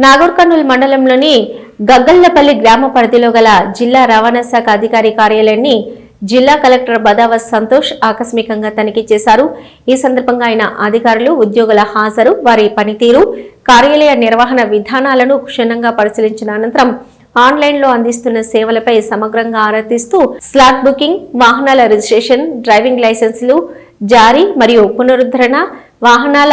నాగూర్కర్నూలు మండలంలోని గగ్గల్లపల్లి గ్రామ పరిధిలో గల జిల్లా రవాణా శాఖ అధికారి కార్యాలయాన్ని జిల్లా కలెక్టర్ బదావస్ సంతోష్ ఆకస్మికంగా తనిఖీ చేశారు. ఈ సందర్భంగా ఆయన అధికారులు ఉద్యోగుల హాజరు వారి పనితీరు కార్యాలయ నిర్వహణ విధానాలను క్షుణ్ణంగా పరిశీలించిన అనంతరం ఆన్లైన్లో అందిస్తున్న సేవలపై సమగ్రంగా ఆరా తీస్తూ స్లాట్ బుకింగ్ వాహనాల రిజిస్ట్రేషన్ డ్రైవింగ్ లైసెన్సులు జారీ మరియు పునరుద్ధరణ వాహనాల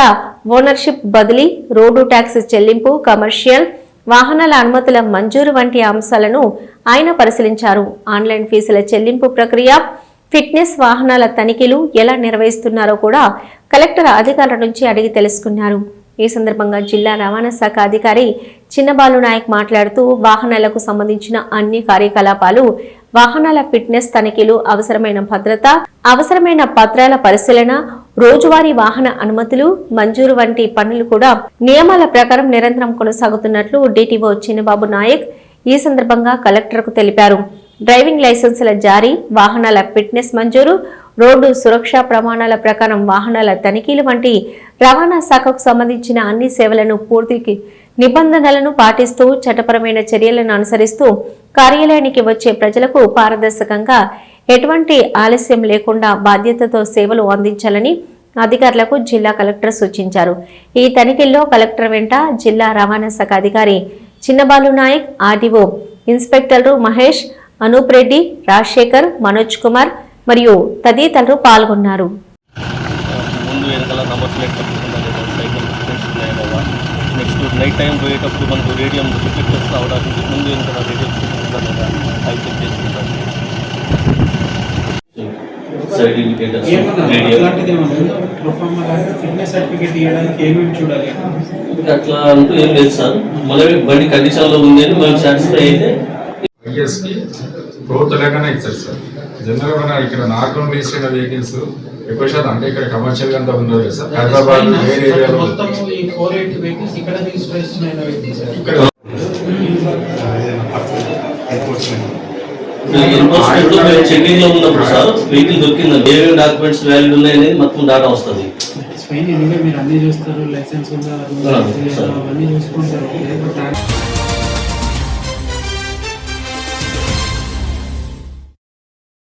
ఓనర్షిప్ బదిలీ రోడ్డు ట్యాక్స్ చెల్లింపు కమర్షియల్ వాహనాల అనుమతుల మంజూరు వంటి అంశాలను ఆయన పరిశీలించారు. ఆన్లైన్ ఫీజుల చెల్లింపు ప్రక్రియ ఫిట్నెస్ వాహనాల తనిఖీలు ఎలా నిర్వహిస్తున్నారో కూడా కలెక్టర్ అధికారుల నుంచి అడిగి తెలుసుకున్నారు. ఈ సందర్భంగా జిల్లా రవాణా శాఖ అధికారి చిన్నబాలు నాయక్ మాట్లాడుతూ వాహనాలకు సంబంధించిన అన్ని కార్యకలాపాలు వాహనాల ఫిట్నెస్ తనిఖీలు అవసరమైన భద్రత అవసరమైన పత్రాల పరిశీలన రోజువారీ వాహన అనుమతులు మంజూరు వంటి పనులు కూడా నియమాల ప్రకారం నిరంతరం కొనసాగుతున్నట్లు డిటిఓ చిన్నబాబు నాయక్ ఈ సందర్భంగా కలెక్టర్కు తెలిపారు. డ్రైవింగ్ లైసెన్సుల జారీ వాహనాల ఫిట్నెస్ మంజూరు రోడ్డు సురక్షా ప్రమాణాల ప్రకారం వాహనాల తనిఖీలు వంటి రవాణా శాఖకు సంబంధించిన అన్ని సేవలను పూర్తికి నిబంధనలను పాటిస్తూ చట్టపరమైన చర్యలను అనుసరిస్తూ కార్యాలయానికి వచ్చే ప్రజలకు పారదర్శకంగా ఎటువంటి ఆలస్యం లేకుండా బాధ్యతతో సేవలు అందించాలని అధికారులకు జిల్లా కలెక్టర్ సూచించారు. ఈ తనిఖీల్లో కలెక్టర్ వెంట జిల్లా రవాణా శాఖ అధికారి చిన్నబాలు నాయక్ ఆర్డీఓ ఇన్స్పెక్టర్లు మహేష్ అనూప్ రెడ్డి రాజశేఖర్ మనోజ్ కుమార్ మరియు తదితరులు పాల్గొన్నారు. ముందు వెనకాల number plate cycle next night time పోయేటప్పుడు మనకు రేడియం రిఫ్లెక్టర్స్ అవడానికి ముందు వెనకాల రేడియం అవి చెక్ చేసుకుంటాం. సైడ్ అట్లా అంటూ ఏం లేదు సార్. మళ్ళీ బండి కండిషన్లో ఉంది అని మేము సాటిస్ఫై అయితే ఐఎస్కి ప్రో తెలంగాణ ఇచ్చారు సార్. జనరల్ మన ఇక్కడ నార్మల్ రిజిస్టర్ అయిన వెహికల్స్ ఎక్కువ శాతం అంటే ఇక్కడ కమర్షియల్గా అంతా ఉండదు కదా సార్ హైదరాబాద్ వేరే ఏరియాలో మొత్తం ఈ ఫోర్ ఎయిట్ వెహికల్స్ ఇక్కడ చెకింగ్లో ఉన్నప్పుడు సార్ వెహికల్ దొరికింది. ఏమేమి డాక్యుమెంట్స్ వ్యాలిడ్ ఉన్నాయనేది మొత్తం డేటా వస్తుంది. ఫైన్ ఎనివే మీరు అన్ని చూస్తారు లైసెన్స్ ఉందా. అవన్నీ చూసుకుంటారు.